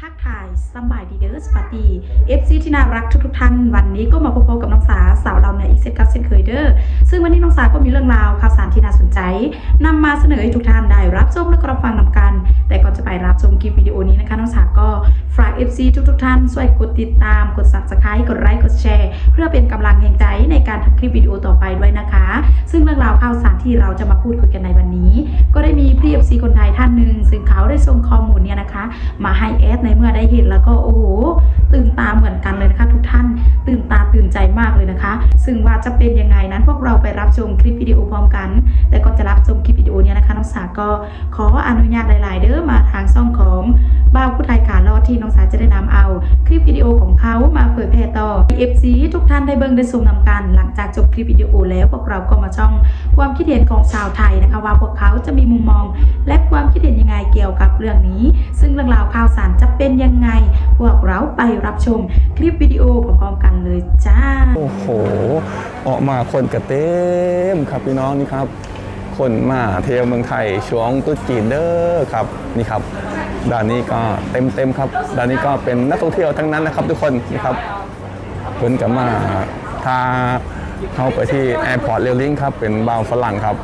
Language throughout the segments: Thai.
ทักทายสบายดีเด้อสวัสดีเอฟซีที่น่ารักทุกๆท่านวันนี้ก็มาพบกับน้องสาสาวเราในอีกเซตกับเช่นเคยเด้อซึ่งวันนี้น้องสาก็มีเรื่องราวข่าวสารที่น่าสนใจนำมาเสนอให้ทุกท่านได้รับชมและรับฟังนำกัน แต่ก่อนจะไปรับชมคลิปวิดีโอนี้นะคะน้องสาก็ฝาก FC ทุกๆท่านช่วยกดติดตาม กด subscribe กดไลค์กดแชร์ เพื่อเป็นกำลังแห่งใจในการทำคลิปวิดีโอต่อไปด้วยนะคะ ซึ่งเรื่องราวข่าวสารที่เราจะมาพูดคุยกันในวันนี้ ก็ได้มีพี่ FC คนไทยท่านหนึ่งซึ่งเขาได้ส่งข้อมูลเนี่ยนะคะ มาให้แอดในเมื่อได้เห็นแล้วก็โอ้โหตื่นตาเหมือนกันเลยนะคะ ทุกท่านตื่นตาตื่นใจมากเลยนะคะ ซึ่งว่าจะเป็นยังไงนั้นพวกเราไปรับชมคลิปวิดีโอพร้อมกัน แต่ก่อนจะรับชมคลิปวิดีโอเนี้นะคะน้องสาก็ขออนุญาตหลาย ๆ เด้อมาทางช่องของบ้าวผู้ไทยขาลอดที่น้องสาจะได้นำเอา คลิปวิดีโอของเขามาเผยแพร่ต่อ FC ทุกท่านได้เบิ่งได้ชมนำกัน หลังจากจบคลิปวิดีโอแล้วพวกเราก็มาช่องความคิดเห็นของชาวไทยนะคะว่าพวกเขาจะมีมุมมอง และความคิดเห็นยังไงเกี่ยวกับเรื่องนี้ ซึ่งเรื่องราวข่าวสารจะเป็นยังไง พวกเราไปรับชมคลิปวิดีโอพร้อมๆกันเลยจ้า โอ้โห ออกมาคนกระเต็มครับพี่น้องนี่ครับ คนมาเที่ยวเมืองไทยช่วงตุ๊จีนเด้อครับนี่ครับด้านนี้ก็เต็มเต็มครับด้านนี้ก็เป็นนักท่องเที่ยวทั้งนั้นนะครับ ทุกคนนี่ครับเพิ่นกับมาพาเข้าไปที่แอร์พอร์ตเรลลิงครับเป็นบ่าวฝรั่งครับ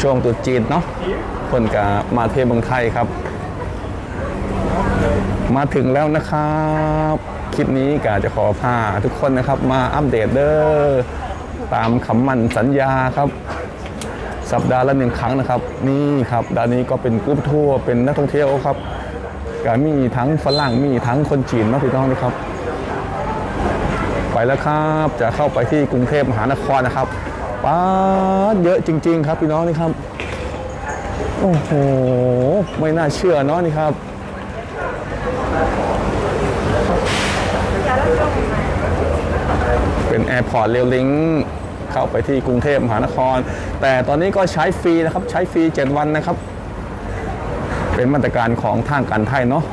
ช่วงตุ๊จีนเนาะคนกับมาเที่ยวเมืองไทยครับ มาถึงแล้วนะครับคลิปนี้กาจะขอพาทุกคนนะครับมาอัปเดตเด้อตามคำมั่นสัญญาครับ สัปดาห์ละหนึ่งครั้งนะครับ นี่ครับด้านนี้ก็เป็นกรุ๊ปทัวร์เป็นนักท่องเที่ยวครับก็มีทั้งฝรั่งมีทั้งคนจีนเนาะพี่น้องนะครับ ไปแล้วครับจะเข้าไปที่กรุงเทพมหานครนะครับป้าเยอะจริง ๆ ครับพี่น้องนี่ครับโอ้โหไม่น่าเชื่อเนาะนี่ครับเป็นแอร์พอร์ตเรลลิง เข้าไปที่กรุงเทพมหานคร แต่ตอนนี้ก็ใช้ฟรีนะครับใช้ฟรี 7 วันนะครับ เป็นมาตรการของทางการไทยเนาะ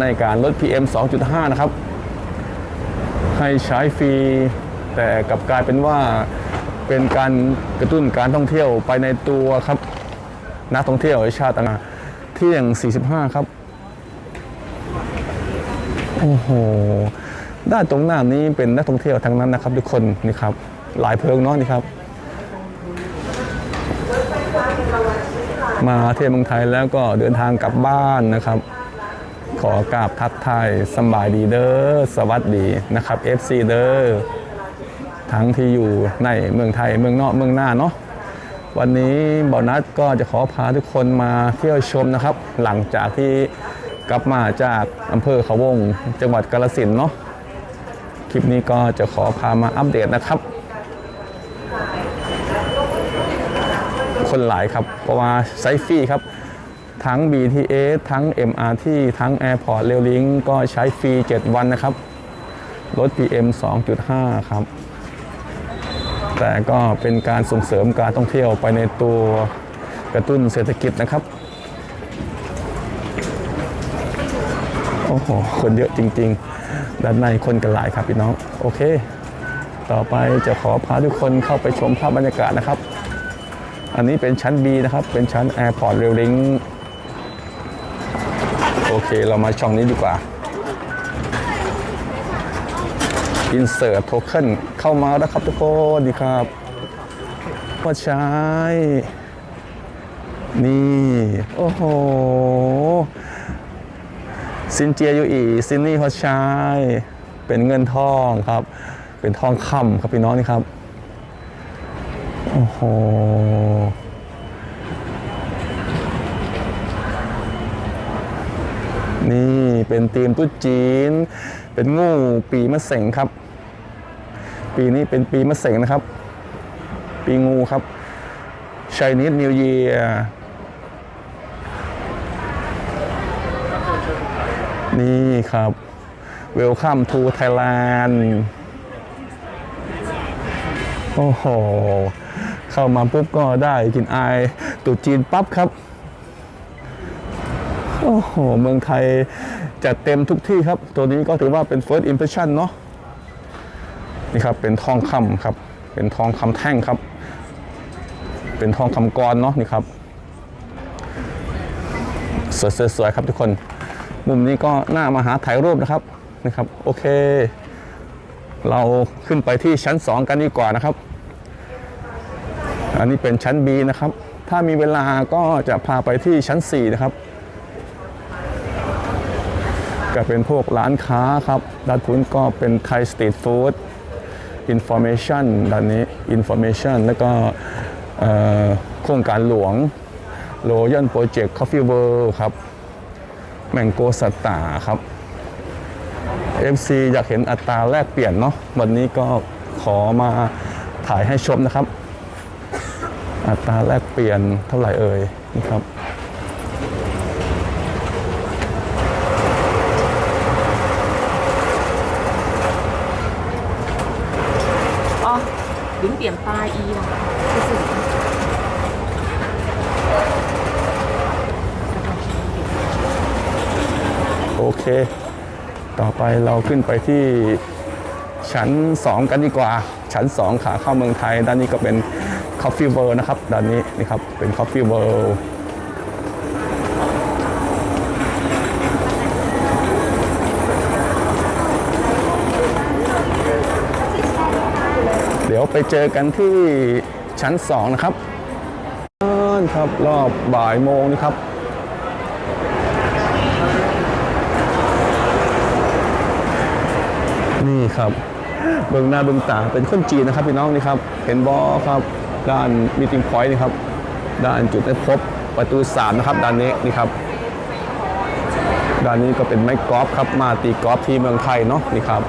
ในการลด PM 2.5 นะครับ ให้ใช้ฟรี แต่กลับกลายเป็นว่าเป็นการกระตุ้นการท่องเที่ยวไปในตัวครับ นักท่องเที่ยวชาติต่างเที่ยง 45 ครับ โอ้โหด้านตรงหน้านี้เป็นนักท่องเที่ยวทั้งนั้นนะครับทุกคนนี่ครับ หลายเพิงเนาะนี่ครับ มาเที่ยวเมืองไทยแล้วก็เดินทางกลับบ้านนะครับ ขอกราบทักทายสบายดีเด้อสวัสดีนะครับ FC เด้อทั้งที่อยู่ในเมืองไทยเมืองนอกเมืองหน้าเนาะวันนี้บอนัสก็จะขอพาทุกคนมาเที่ยวชมนะครับ หลังจากที่กลับมาจากอำเภอเขาวง จังหวัดกาฬสินเนาะคลิปนี้ก็จะขอพามาอัปเดตนะครับ คนหลายครับ เพราะว่าไซฟีครับ ทั้ง BTS ทั้ง MRT ทั้ง Airport Rail Link ก็ใช้ฟรี 7 วันนะครับลด PM 2.5 ครับ แต่ก็เป็นการส่งเสริมการท่องเที่ยวไปในตัวกระตุ้นเศรษฐกิจนะครับ โอ้โห คนเยอะจริง ๆ ด้านในคนกันหลายครับพี่น้อง โอเค ต่อไปจะขอพาทุกคนเข้าไปชมภาพบรรยากาศนะครับ อันนี้เป็นชั้น B นะครับ เป็นชั้น Airport Rail i n k โอเค เรามาช่องนี้ดีกว่า Insert Token เข้ามาแล้วครับทุกคนดีครับว่าใช้ นี่ โอ้โหซินเจียยูอีซินนี่ฮอตชายเป็นเงินทองครับ เป็นทองคำครับพี่น้องนี่ครับ โอ้โหนี่เป็นทีมตุ๊จีน เป็นงูปีมะเสงครับ ปีนี้เป็นปีมะเสงนะครับ ปีงูครับ Chinese New Year นี่ครับ Welcome to Thailand โอ้โห เข้ามาปุ๊บก็ได้กินไอายตรุ๊จีนปั๊บครับ โอ้โห เมืองไทยจัดเต็มทุกที่ครับ ตัวนี้ก็ถือว่าเป็น first impression เนาะนี่ครับ เป็นทองคำครับ เป็นทองคำแท่งครับ เป็นทองคำกรเนาะนี่ครับสวยๆๆครับทุกคน มุมนี้ก็น่ามาหาถ่ายรูปนะครับนะครับ โอเค เราขึ้นไปที่ชั้น 2 กันดีกว่านะครับ อันนี้เป็นชั้น B นะครับ ถ้ามีเวลาก็จะพาไปที่ชั้น 4 นะครับ ก็เป็นพวกร้านค้าครับ ด้านพุ้นก็เป็นไทยสตรีทฟู้ด information ด้านนี้ information แล้วก็โครงการหลวง Royal Project Coffee World ครับ แมงโกสตาร์ครับ FC อยากเห็นอัตราแลกเปลี่ยนเนาะวันนี้ก็ขอมาถ่ายให้ชมนะครับ อัตราแลกเปลี่ยนเท่าไหร่เอ่ยนะครับอ๋อถึงเปลี่ยนปลายอีโอเค ต่อไปเราขึ้นไปที่ชั้น 2 กันดีกว่า ชั้น 2 ขาเข้าเมืองไทย ด้านนี้ก็เป็น Coffee World นะครับด้านนี้นี่ครับเป็น Coffee World เดี๋ยวไปเจอกันที่ชั้น 2 นะครับครับรอบบ่ายโมงนี่ครับนี่ครับเบื้องหน้าเบื้องตาเป็นคนจีนนะครับพี่น้องนี่ครับ เห็นบอครับ ด้านมีติงพอยต์นี่ครับ ด้านจุดได้พบประตูสามนะครับด้านนี้นี่ครับด้านนี้ก็เป็นไม้กอล์ฟครับมาตีกอล์ฟที่เมืองไทยเนาะนี่ครับ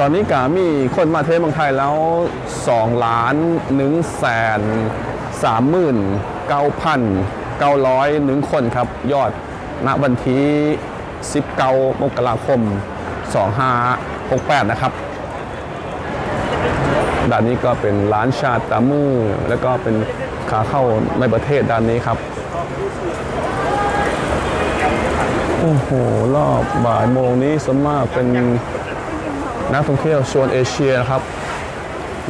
ตอนนี้กามีคนมาเทศเมืองไทยแล้ว2ล้าน1แสน3หมื่น9,000 900หนึ่งคนครับ ยอดณวันที่19มกราคม2568 นะครับ ด้านนี้ก็เป็นร้านชาตามือแล้วก็เป็นขาเข้าในประเทศด้านนี้ครับโอ้โหรอบบ่ายโมงนี้สวนมากเป็นนักท่องเที่ยวโซนเอเชียนะครับ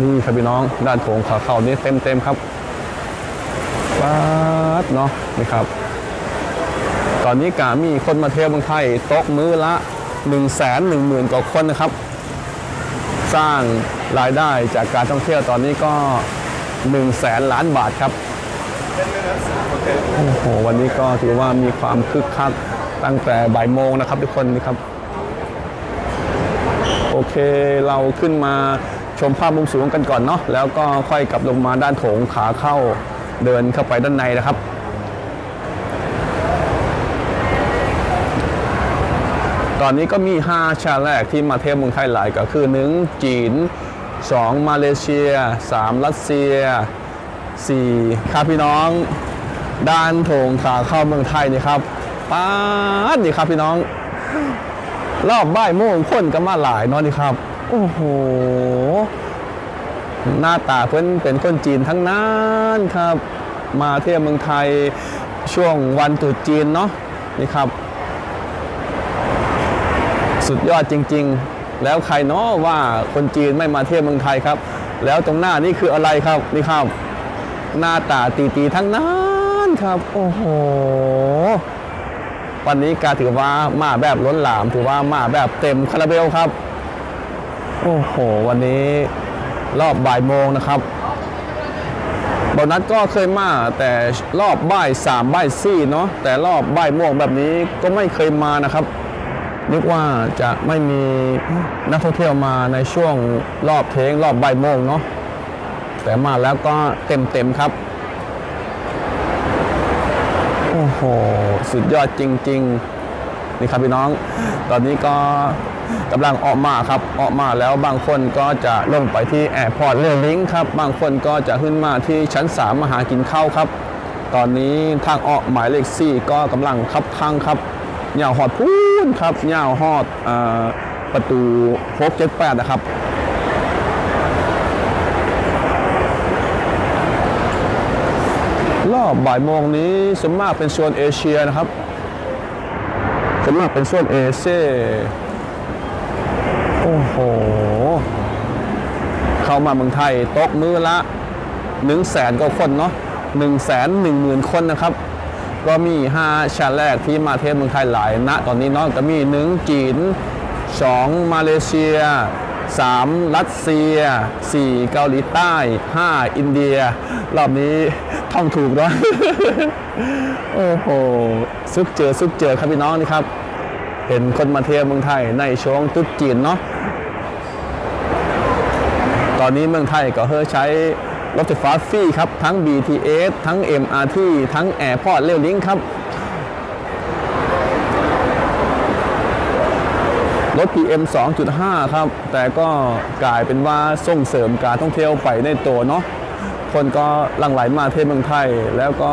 นี่ครับพี่น้องด้านโถงขาเข้านี้เต็มเต็มๆครับป๊าดเนาะนี่ครับ ตอนนี้กามีคนมาเที่ยวเมืองไทยตกมื้อละ 1 1 0 0 0 0 0กว่าคนนะครับ สร้าง รายได้จากการท่องเที่ยวตอนนี้ก็1 0 0 0 0แสนล้านบาทครับโอ้โหวันนี้ก็ถือว่ามีความคึกคักตั้งแต่บ่ายโมงนะครับทุกคนนี่ครับ โอเคเราขึ้นมาชมภาพมุมสูงกันก่อนเนาะแล้วก็ค่อยกลับลงมาด้านโถงขาเข้าเดินเข้าไปด้านในนะครับตอนนี้ก็มี 5 ชาติแรกที่มาเที่ยวเมืองไทยหลายก็คือ1จีน 2 มาเลเซีย 3 รัสเซีย 4 ครับพี่น้อง ด้านโถงขาเข้าเมืองไทยนี่ครับป้าดนี่ครับพี่น้อง รอบบ่ายโมงคนก็มาหลายเนาะนี่ครับ โอ้โห หน้าตาเพื่อนเป็นคนจีนทั้งนั้นครับ มาเที่ยวเมืองไทยช่วงวันตรุษจีนเนาะนี่ครับ สุดยอดจริง ๆ แล้วใครเนาะว่าคนจีนไม่มาเที่ยวเมืองไทยครับ แล้วตรงหน้านี่คืออะไรครับนี่ครับ หน้าตาตีๆทั้งนั้นครับ โอ้โหวันนี้การถือว่ามาแบบล้นหลาม ถือว่ามาแบบเต็มคาราเบลครับ โอ้โห วันนี้รอบบ่ายโมงนะครับบอนัทก็เคยมาแต่รอบบ่ายสามบ่ายสี่เนาะแต่รอบบ่ายโมงแบบนี้ก็ไม่เคยมานะครับ นึกว่าจะไม่มีนักท่องเที่ยวมาในช่วงรอบเทงรอบใบโมงเนาะแต่มาแล้วก็เต็มเต็มครับ โอ้โห สุดยอดจริง ๆ นี่ครับพี่น้อง ตอนนี้ก็กำลังออกมาครับ ออกมาแล้วบางคนก็จะลงไปที่แอร์พอร์ตเรลลิงครับ บางคนก็จะขึ้นมาที่ชั้น 3 มาหากินข้าวครับ ตอนนี้ทางออกหมายเลข 4 ก็กำลังคับข้างครับ ยาวหอดพูนครับยาวหอดอประตูโฟกเจ็ดแปดนะครับรอบบ่ายโมงนี้ส่วนมากเป็นโซนเอเชียนะครับส่วนมากเป็นโซนเอเชียโอ้โห เข้ามาเมืองไทยตกมือละ1นึ่งแสนกว่าคนเนาะหนึ่งแสนหนึ่งหมื่นคนนะครับ ก็มี 5 ชาติแรกที่มาเทศเมืองไทยหลายณตอนนี้เนาะก็มีหนึ่งจีน 2 มาเลเซีย 3 รัสเซีย 4 เกาหลีใต้ 5 อินเดีย รอบนี้ท่องถูกเนาะโอ้โหซุกเจอซุกเจอครับพี่น้องนี่ครับ เห็นคนมาเที่ยวเมืองไทยในช่วงตรุษจีนเนาะตอนนี้เมืองไทยก็เฮอใช้ รถไฟฟ้าฟรีครับ ทั้ง BTS ทั้ง MRT ทั้ง Airport Rail Link ครับลด PM 2.5 ครับ แต่ก็กลายเป็นว่าส่งเสริมการท่องเที่ยวไปในตัวเนาะคนก็หลั่งไหลมาเที่ยวเมืองไทย แล้วก็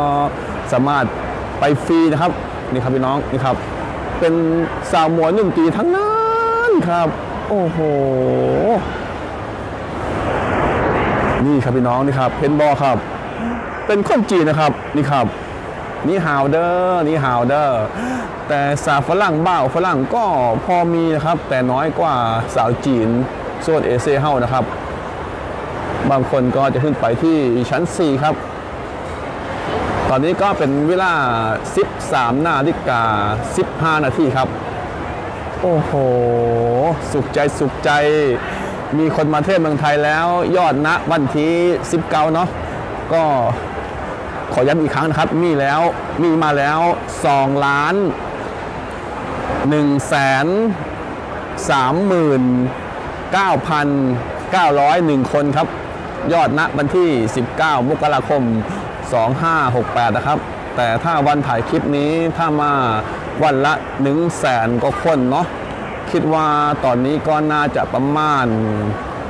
สามารถไปฟรีนะครับ นี่ครับพี่น้องนี่ครับ เป็นสาวหมวยหนึ่งปีทั้งนั้นครับ โอ้โห นี่ครับพี่น้องนี่ครับ เพนบอครับ เป็นคนจีนนะครับนี่ครับ นี่ฮาวเดอร์นี่ฮาวเดอร์แต่สาวฝรั่งบ้าวฝรั่งก็พอมีนะครับ แต่น้อยกว่าสาวจีนโซนเอเชียเฮานะครับ บางคนก็จะขึ้นไปที่ชั้น 4 ครับ ตอนนี้ก็เป็นเวลา 13 นาฬิกา 15 นาทีครับ โอ้โห สุขใจสุขใจ มีคนมาเที่ยวเมืองไทยแล้วยอดณวันที่19เนาะก็ขอย้ำอีกครั้งนะครับ มีแล้วมีมาแล้ว2ล้าน1แสน3หมื่น9,901 คนครับ ยอดณวันที่ 19 มกราคม 2568 นะครับ แต่ถ้าวันถ่ายคลิปนี้ถ้ามาวันละ 1 0 0 0 0แสนก็คนเนาะ คิดว่าตอนนี้ก็น่าจะประมาณ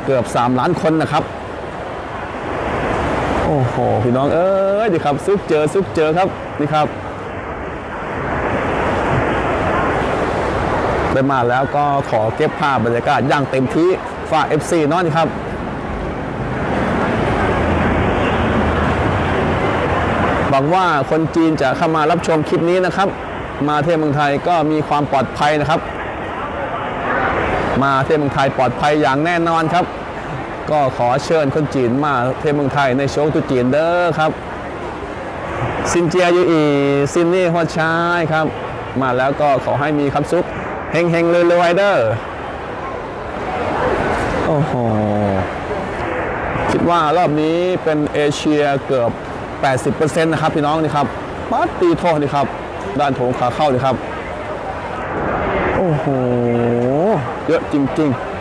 เกือบ 3 ล้านคนนะครับ โอ้โห พี่น้องเอ้ยดีครับ ซุกเจอซุกเจอครับนี่ครับได้มาแล้วก็ขอเก็บภาพบรรยากาศอย่างเต็มที่ฝาก FC เนอนครับหวังว่าคนจีนจะเข้ามารับชมคลิปนี้นะครับ มาเที่ยวเมืองไทยก็มีความปลอดภัยนะครับ มาเที่ยวเมืองไทยปลอดภัยอย่างแน่นอนครับ ก็ขอเชิญคนจีนมาเที่ยวเมืองไทยในช่วงตุจีนเด้อครับซินเจียยูอีซินนี่ฮอดชายครับ มาแล้วก็ขอให้มีความสุขเฮงเฮงๆรวยเด้อโอ้โหคิดว่ารอบนี้เป็นเอเชียเกือบ 80%นะครับพี่น้องนี่ครับปัดตีโทษนี่ครับ ด้านโถงขาเข้านี่ครับ โอ้โห เยอะจริง ๆ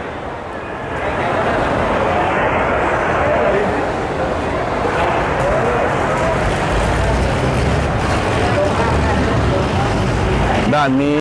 ด้านนี้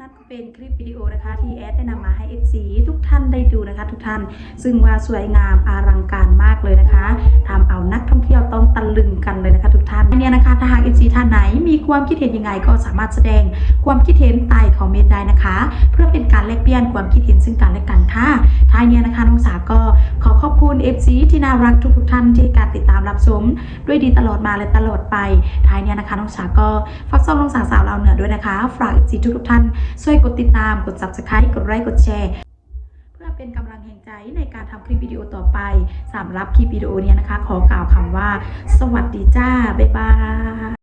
นก็เป็นคลิปวิดีโอนะคะ ที่แอดได้นำมาให้ FC ทุกท่านได้ดูนะคะ ทุกท่าน ซึ่งว่าสวยงามอลังการมากเลยนะคะทำเอานักท่องเที่ยวต้องตะลึงกันเลยนะคะ ทุกท่านเนี่ยนะคะถ้าหาก FC ท่านไหนมีความคิดเห็นยังไงก็สามารถแสดงความคิดเห็นใต้คอมเมนต์ได้นะคะ เพื่อเป็นการแลกเปลี่ยนความคิดเห็นซึ่งกันและกันค่ะท้ายเนี้ยนะคะน้องสาวก็ขอขอบคุณ FC ที่น่ารักทุกๆท่านที่การติดตามรับชมด้วยดีตลอดมาและตลอดไปท้ายเนี้ยนะคะน้องสาวก็ฝากซ่อมน้องสาวสาวเราเหนือด้วยนะคะ ฝาก FC ทุกๆท่านช่วยกดติดตามกด subscribe กดไลค์กดแชร์ เพื่อเป็นกำลังแห่งใจในการทำคลิปวิดีโอต่อไปสำหรับคลิปวิดีโอนี้นะคะ ขอกล่าวคำว่า สวัสดีจ้า บ๊ายบาย